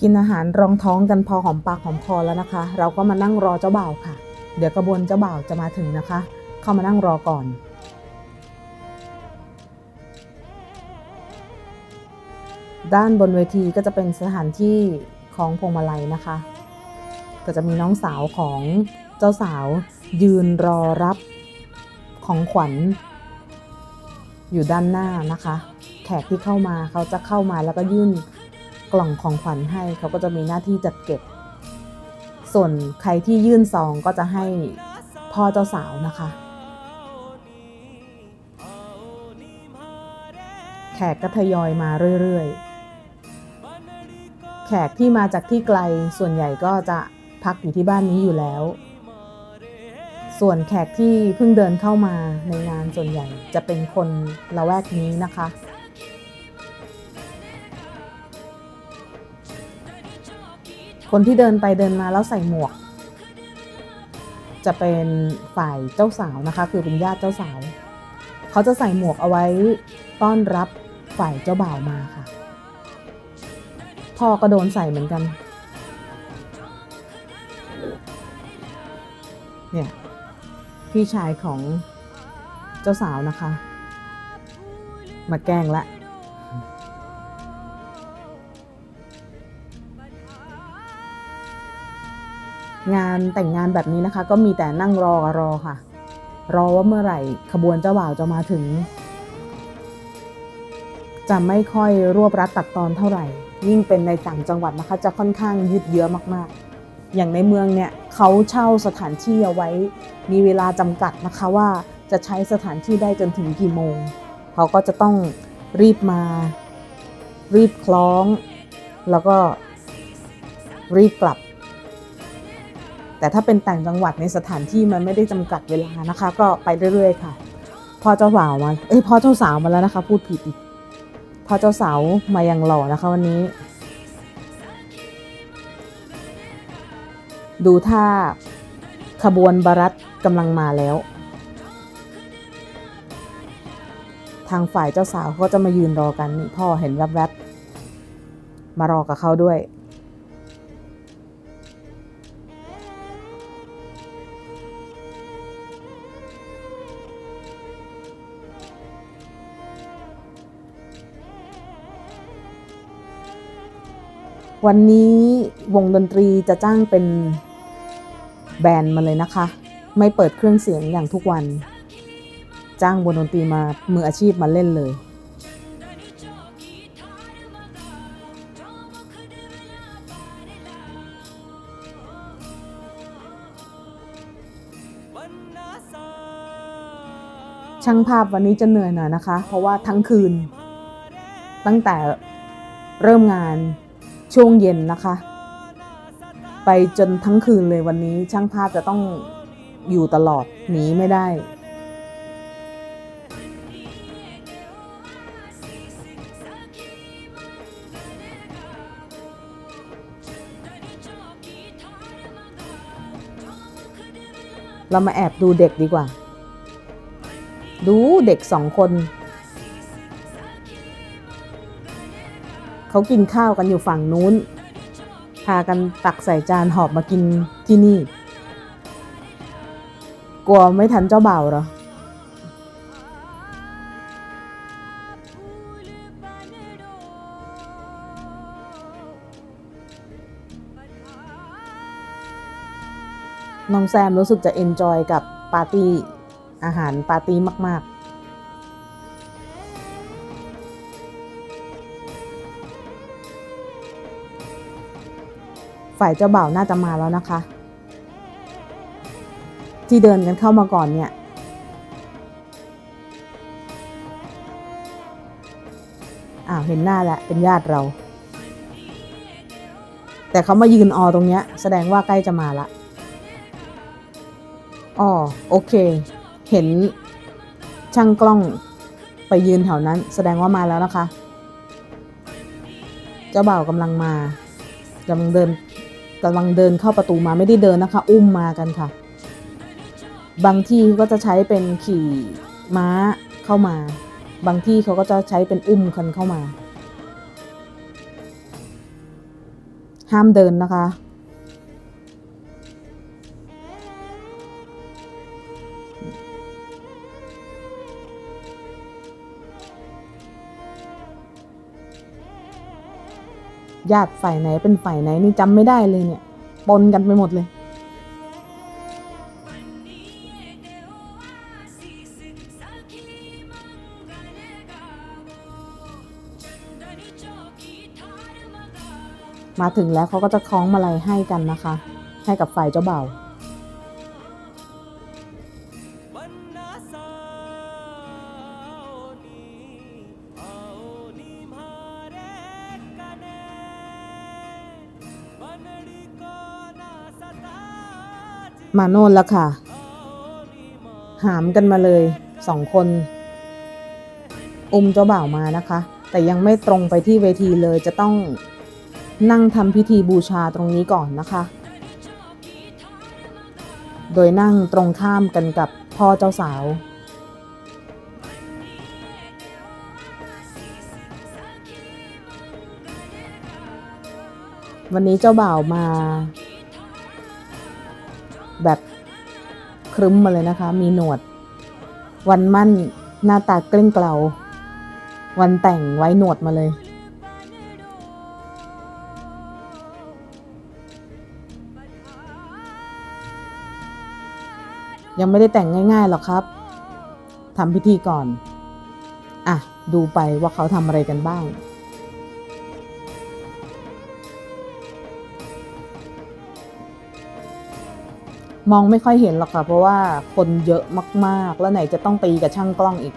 กินอาหารรองท้องกันพอหอมปากหอมคอแล้วนะคะ เราก็มานั่งรอเจ้าบ่าวค่ะ เดี๋ยวกระบวนเจ้าบ่าวจะมาถึงนะคะ เข้ามานั่งรอก่อน ด้านบนเวทีก็จะเป็นสถานที่ของพวงมาลัยนะคะ ก็จะมีน้องสาวของเจ้าสาวยืนรอรับของขวัญ อยู่ด้านหน้านะคะ แขกที่เข้ามาเขาจะเข้ามาแล้วก็ยื่น กล่องของขวัญให้เขาก็จะมีหน้าที่จัดเก็บ ส่วนใครที่ยื่นซองก็จะให้พ่อเจ้าสาวนะคะ แขกก็ทยอยมาเรื่อยๆ แขกที่มาจากที่ไกลส่วนใหญ่ก็จะพักอยู่ที่บ้านนี้อยู่แล้ว ส่วนแขกที่เพิ่งเดินเข้ามาในงานส่วนใหญ่จะเป็นคนละแวกนี้นะคะ คนที่เดินไปเดินมาแล้วใส่หมวก จะเป็นฝ่ายเจ้าสาวนะคะ คือเป็นญาติเจ้าสาว เขาจะใส่หมวกเอาไว้ต้อนรับฝ่ายเจ้าบ่าวมาค่ะพ่อก็โดนใส่เหมือนกัน เนี่ย พี่ชายของเจ้าสาวนะคะ มาแกล้งละ งานแต่งงานแบบนี้นะคะ ก็มีแต่นั่งรอรอค่ะ รอว่าเมื่อไหร่ขบวนเจ้าบ่าวจะมาถึง จะไม่ค่อยรวบรัดตัดตอนเท่าไหร่ ยิ่งเป็นในต่างจังหวัดนะคะ จะค่อนข้างยืดเยื้อมากๆ อย่างในเมืองเนี่ยเขาเช่าสถานที่เอาไว้ มีเวลาจำกัดนะคะว่าจะใช้สถานที่ได้จนถึงกี่โมง เขาก็จะต้องรีบมา รีบคล้อง แล้วก็รีบกลับ แต่ถ้าเป็นต่างจังหวัดในสถานที่มันไม่ได้จำกัดเวลานะคะ ก็ไปเรื่อยๆค่ะพ่อเจ้าบ่าวมาเอ้ยพ่อเจ้าสาวมาแล้วนะคะ พูดผิดอีกพ่อเจ้าสาวมาอย่างหล่อนะคะวันนี้ ดูท่าขบวนบารัตกำลังมาแล้ว ทางฝ่ายเจ้าสาวก็จะมายืนรอกันพ่อเห็นแวบๆมารอกับเขาด้วย วันนี้วงดนตรีจะจ้างเป็นแบนด์มาเลยนะคะ ไม่เปิดเครื่องเสียงอย่างทุกวัน จ้างวงดนตรีมามืออาชีพมาเล่นเลยช่างภาพวันนี้จะเหนื่อยหน่อยนะคะ เพราะว่าทั้งคืน ตั้งแต่เริ่มงาน ช่วงเย็นนะคะ ไปจนทั้งคืนเลยวันนี้ช่างภาพจะต้องอยู่ตลอดหนีไม่ได้ เรามาแอบดูเด็กดีกว่า ดูเด็กสองคน เขากินข้าวกันอยู่ฝั่งนู้น พากันตักใส่จานหอบมากินที่นี่ กลัวไม่ทันเจ้าบ่าวเหรอ น้องแซมรู้สึกจะเอนจอยกับปาร์ตี้อาหารปาร์ตี้มาก ๆ ฝ่ายเจ้าบ่าวน่าจะมาแล้วนะคะ ที่เดินกันเข้ามาก่อนเนี่ยอ้าวเห็นหน้าแล้วเป็นญาติเรา แต่เขามายืนออตรงเนี้ย แสดงว่าใกล้จะมาละอ๋อโอเค เห็นช่างกล้องไปยืนแถวนั้น แสดงว่ามาแล้วนะคะ เจ้าบ่าวกำลังมากำลังเดิน กำลังเดินเข้าประตูมาไม่ได้เดินนะคะ อุ้มมากันค่ะ บางที่ก็จะใช้เป็นขี่ม้าเข้ามา บางที่เขาก็จะใช้เป็นอุ้มคันเข้ามา ห้ามเดินนะคะ ญาติฝ่ายไหนเป็นฝ่ายไหนนี่จำไม่ได้เลยเนี่ยปนกันไปหมดเลย มาถึงแล้วเขาก็จะคล้องมาลัยให้กันนะคะ ให้กับฝ่ายเจ้าบ่าว มาโน่นแล้วค่ะ หามกันมาเลยสองคน อุ้มเจ้าบ่าวมานะคะ แต่ยังไม่ตรงไปที่เวทีเลยจะต้องนั่งทำพิธีบูชาตรงนี้ก่อนนะคะ โดยนั่งตรงข้ามกันกับพ่อเจ้าสาววันนี้เจ้าบ่าวมา แบบครึ้มมาเลยนะคะ มีหนวด วันมั่นหน้าตาเกลี้ยงเกลา วันแต่งไว้หนวดมาเลย ยังไม่ได้แต่งง่ายๆหรอกครับทำพิธีก่อน อะ ดูไปว่าเขาทำอะไรกันบ้าง มองไม่ค่อยเห็นหรอกค่ะ เพราะว่าคนเยอะมากๆ แล้วไหนจะต้องตีกับช่างกล้องอีก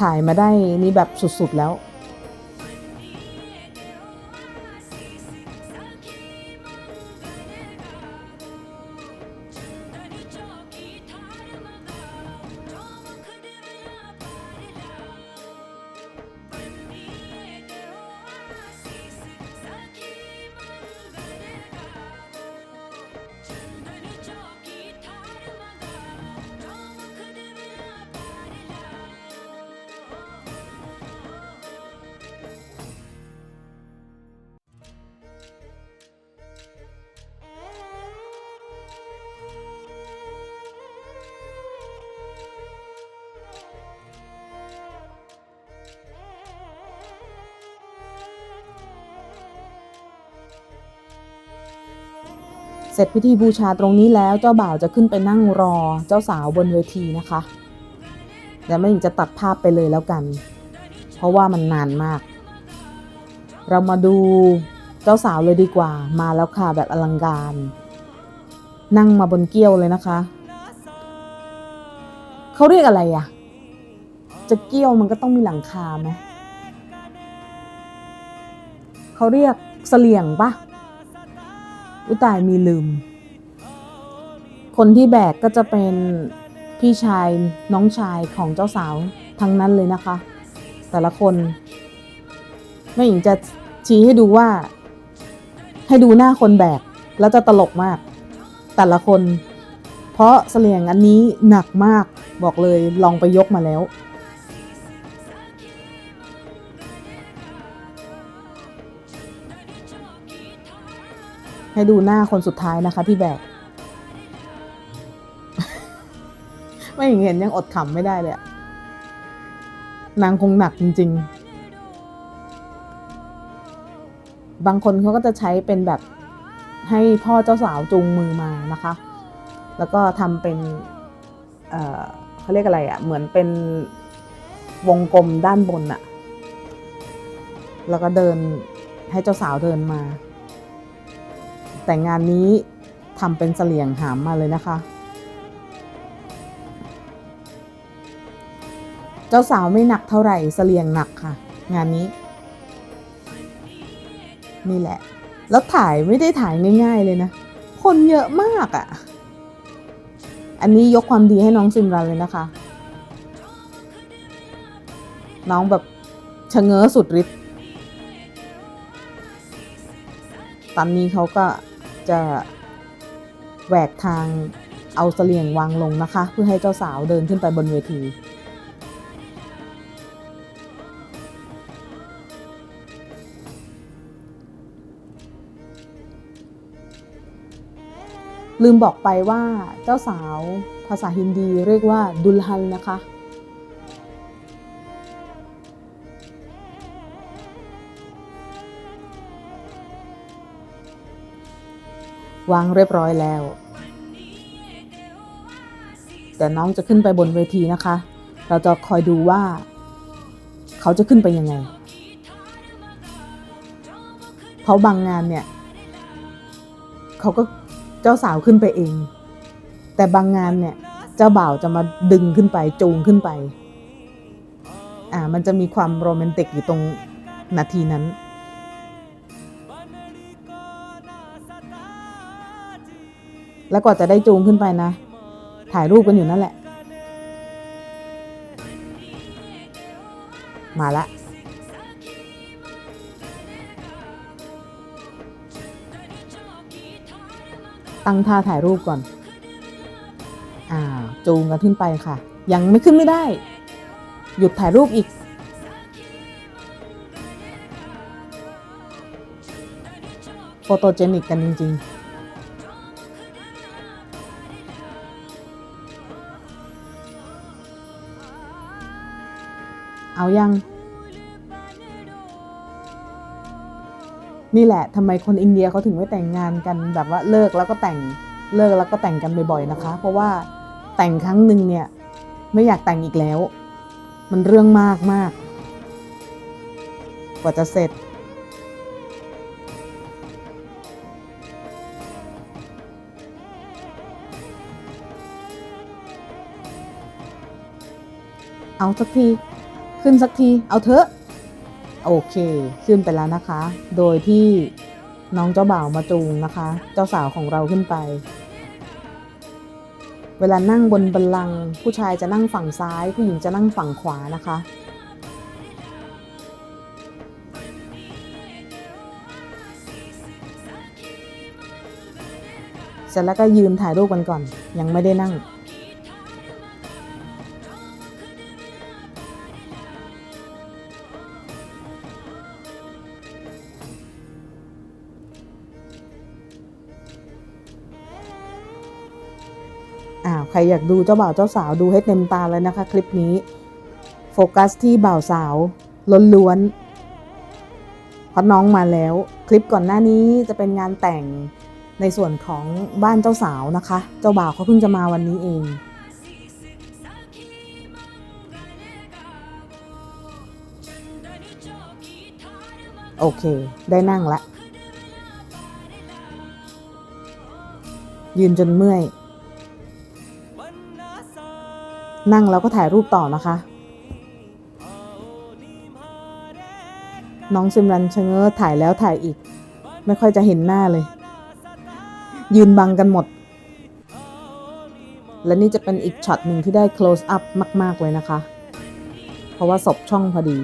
ถ่ายมาได้นี่แบบสุดๆแล้ว เสร็จพิธีบูชาตรงนี้แล้วเจ้าบ่าวจะขึ้นไปนั่งรอเจ้าสาวบนเวทีนะคะเดี๋ยวแม่หญิงจะตัดภาพไปเลยแล้วกัน เพราะว่ามันนานมาก เรามาดูเจ้าสาวเลยดีกว่า มาแล้วค่ะแบบอลังการ นั่งมาบนเกี้ยวเลยนะคะเขาเรียกอะไรอะจะเกี้ยวมันก็ต้องมีหลังคาไหมเขาเรียกเสลี่ยงปะ อุตายมีลืม คนที่แบกก็จะเป็นพี่ชายน้องชายของเจ้าสาวทั้งนั้นเลยนะคะ แต่ละคนแม่หญิงจะชี้ให้ดูว่า ให้ดูหน้าคนแบกแล้วจะตลกมาก แต่ละคน เพราะเสลียงอันนี้หนักมากบอกเลยลองไปยกมาแล้ว ให้ดูหน้าคนสุดท้ายนะคะที่แบก ไม่เห็นยังอดขำไม่ได้เลยนางคงหนักจริง ๆ บางคนเขาก็จะใช้เป็นแบบให้พ่อเจ้าสาวจูงมือมานะคะ แล้วก็ทำเป็นเเขาเรียกอะไรอะ่ะ เหมือนเป็นวงกลมด้านบนอะ่ะ แล้วก็เดินให้เจ้าสาวเดินมา แต่งานนี้ทำเป็นเสลี่ยงหามมาเลยนะคะ เจ้าสาวไม่หนักเท่าไหร่เสลี่ยงหนักค่ะ งานนี้ นี่แหละ แล้วถ่ายไม่ได้ถ่ายง่าย ๆ เลยนะ คนเยอะมากอะ่ะ อันนี้ยกความดีให้น้องซิมรันเลยนะคะ น้องแบบชะเง้อสุดฤทธิ์ตอนนี้เขาก็ จะแหวกทางเอาเสลียงวางลงนะคะ เพื่อให้เจ้าสาวเดินขึ้นไปบนเวที ลืมบอกไปว่าเจ้าสาวภาษาฮินดีเรียกว่าดุลฮันนะคะ วางเรียบร้อยแล้ว แต่น้องจะขึ้นไปบนเวทีนะคะ เราจะคอยดูว่า เขาจะขึ้นไปยังไง เพราะบางงานเนี่ย เขาก็เจ้าสาวขึ้นไปเอง แต่บางงานเนี่ยเจ้าบ่าวจะมาดึงขึ้นไปจูงขึ้นไป อ่า มันจะมีความโรแมนติกอยู่ตรงนาทีนั้น แล้วกว่าจะได้จูงขึ้นไปนะ ถ่ายรูปกันอยู่นั่นแหละ มาละตั้งท่าถ่ายรูปก่อน อ่า จูงกันขึ้นไปค่ะ ยังไม่ขึ้นไม่ได้ หยุดถ่ายรูปอีก โฟโตเจนิกกันจริง ๆ เอายัง นี่แหละทำไมคนอินเดียเขาถึงไม่แต่งงานกันแบบว่าเลิกแล้วก็แต่งเลิกแล้วก็แต่งกันบ่อยๆนะคะ เพราะว่าแต่งครั้งหนึ่งเนี่ย ไม่อยากแต่งอีกแล้ว มันเรื่องมากมากกว่าจะเสร็จ เอาสักที ขึ้นสักที เอาเถอะ โอเค ขึ้นไปแล้วนะคะ โดยที่น้องเจ้าบ่าวมาจูงนะคะ เจ้าสาวของเราขึ้นไป เวลานั่งบนบัลลังก์ผู้ชายจะนั่งฝั่งซ้าย ผู้หญิงจะนั่งฝั่งขวานะคะ เสร็จแล้วก็ยืนถ่ายรูปกันก่อน ยังไม่ได้นั่งาวใครอยากดูเจ้าบ่าวเจ้าสาวดูให้เต็มตาเลยนะคะ คลิปนี้ โฟกัสที่บ่าวสาวล้วนๆเพราะน้องมาแล้ว คลิปก่อนหน้านี้จะเป็นงานแต่งในส่วนของบ้านเจ้าสาวนะคะ เจ้าบ่าวเขาเพิ่งจะมาวันนี้เองโอเค ได้นั่งละ ยืนจนเมื่อย นั่งแล้วก็ถ่ายรูปต่อนะคะ น้องซิมรันชะเง้อถ่ายแล้วถ่ายอีก ไม่ค่อยจะเห็นหน้าเลย ยืนบังกันหมด และนี่จะเป็นอีกช็อตหนึ่งที่ได้ close up มาก ๆ เลยนะคะ เพราะว่าศพช่องพอดี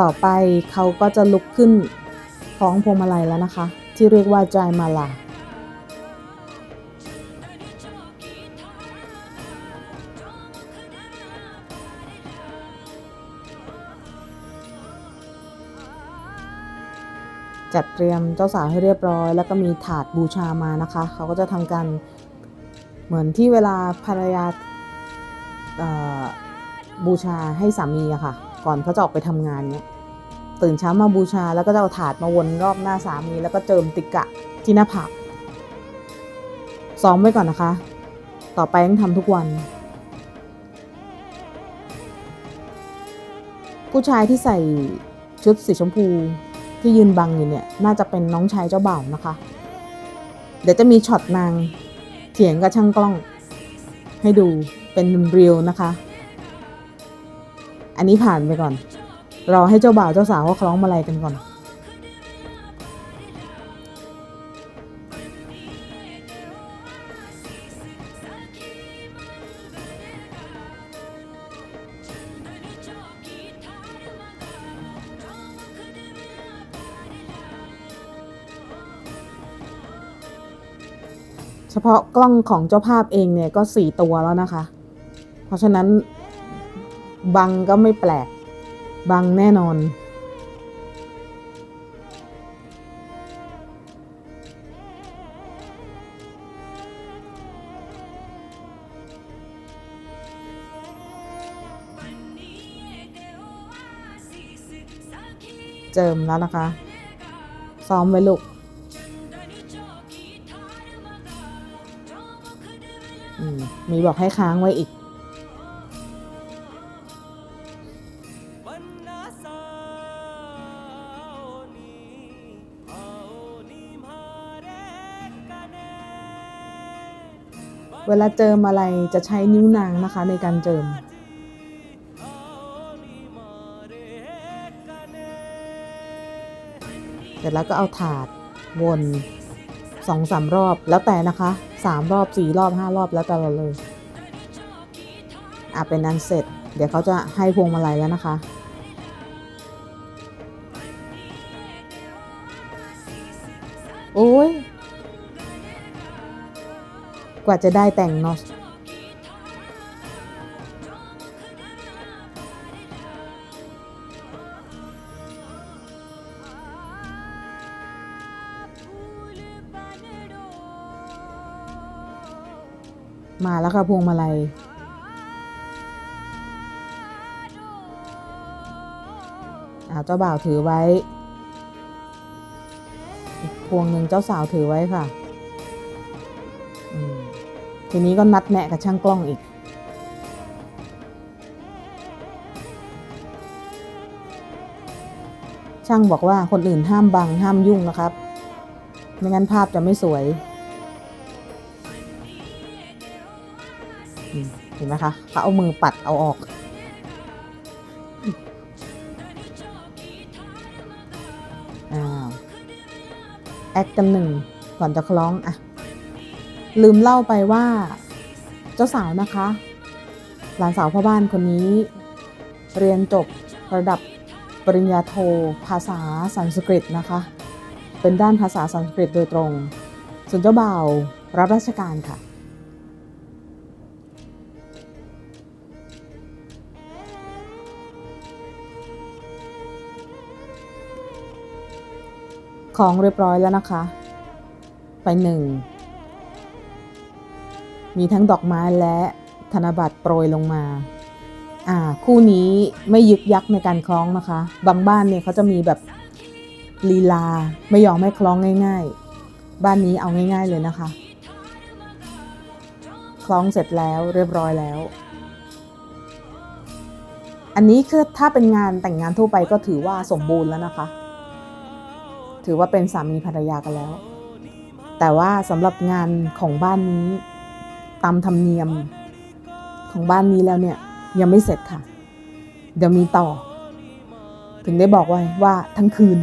ต่อไปเขาก็จะลุกขึ้นคล้องพวงมาลัยแล้วนะคะ ที่เรียกว่าจายมาลาจัดเตรียมเจ้าสาวให้เรียบร้อย แล้วก็มีถาดบูชามานะคะ เขาก็จะทำการเหมือนที่เวลาภรรยาบูชาให้สามีอะค่ะ ก่อนเขาจะออกไปทำงานเนี้ยตื่นเช้ามาบูชา แล้วก็จะเอาถาดมาวนรอบหน้าสามี แล้วก็เจิมติกะที่หน้าผากซ้อมไว้ก่อนนะคะ ต่อไปต้องทำทุกวัน ผู้ชายที่ใส่ชุดสีชมพูที่ยืนบังอยู่เนี่ย น่าจะเป็นน้องชายเจ้าบ่าวนะคะ เดี๋ยวจะมีช็อตนางเถียงกับช่างกล้อง ให้ดูเป็นเรียวนะคะ อันนี้ผ่านไปก่อน รอให้เจ้าบ่าวเจ้าสาวเขาคล้องมาลัยกันก่อน เฉพาะกล้องของเจ้าภาพเองเนี่ยก็สี่ตัวแล้วนะคะ เพราะฉะนั้น บังก็ไม่แปลก บังแน่นอน เจิมแล้วนะคะ ซ้อมไว้ลูกมมีบอกให้ค้างไว้อีก เวลาเจิมอะไรจะใช้นิ้วนางนะคะในการเจิม เสร็จแล้วก็เอาถาดวนสองสามรอบแล้วแต่นะคะสามรอบสี่รอบห้ารอบแล้วแต่เราเลย อะเป็นนั้นเสร็จ เดี๋ยวเขาจะให้พวงมาลัยแล้วนะคะโอ้ย กว่าจะได้แต่งเนาะมาแล้วค่ะพวงมาลัยอาเจ้าบ่าวถือไว้ อีกพวงหนึ่งเจ้าสาวถือไว้ค่ะ ทีนี้ก็นัดแนะกับช่างกล้องอีก ช่างบอกว่าคนอื่นห้ามบังห้ามยุ่งนะครับ ไม่งั้นภาพจะไม่สวย เห็นไหมคะเขาเอามือปัดเอาออกอ้าแอคกันหนึ่งก่อนจะคล้องอะ ลืมเล่าไปว่าเจ้าสาวนะคะ หลานสาวพ่อบ้านคนนี้ เรียนจบระดับปริญญาโท ภาษาสันสกฤตนะคะ เป็นด้านภาษาสันสกฤตโดยตรง ส่วนเจ้าบ่าวรับราชการค่ะของเรียบร้อยแล้วนะคะ ไปหนึ่ง มีทั้งดอกไม้และธนบัตรโปรยลงมาอ่าคู่นี้ไม่ยึกยักในการคล้องนะคะ บางบ้านเนี่ยเขาจะมีแบบลีลาไม่ยอมให้คล้องง่าย ๆ บ้านนี้เอาง่าย ๆเลยนะคะ คล้องเสร็จแล้วเรียบร้อยแล้ว อันนี้คือถ้าเป็นงานแต่งงานทั่วไปก็ถือว่าสมบูรณ์แล้วนะคะ ถือว่าเป็นสามีภรรยากันแล้ว แต่ว่าสำหรับงานของบ้านนี้ ตามธรรมเนียมของบ้านนี้แล้วเนี่ยยังไม่เสร็จค่ะ เดี๋ยวมีต่อ ถึงได้บอกไว้ว่าทั้งคืน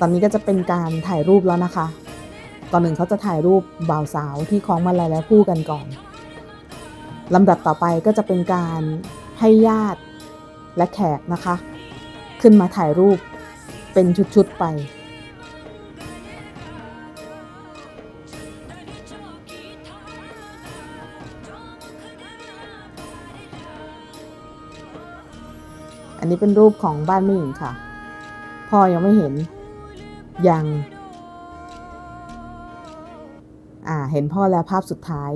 ตอนนี้ก็จะเป็นการถ่ายรูปแล้วนะคะตอนหนึ่งเขาจะถ่ายรูปบ่าวสาวที่คล้องมาลัยและคู่กันก่อนลำดับต่อไปก็จะเป็นการให้ญาติและแขกนะคะ ขึ้นมาถ่ายรูปเป็นชุดๆไป อันนี้เป็นรูปของบ้านแม่หญิงค่ะ พ่อยังไม่เห็น ยัง อ่า เห็นพ่อแล้วภาพสุดท้าย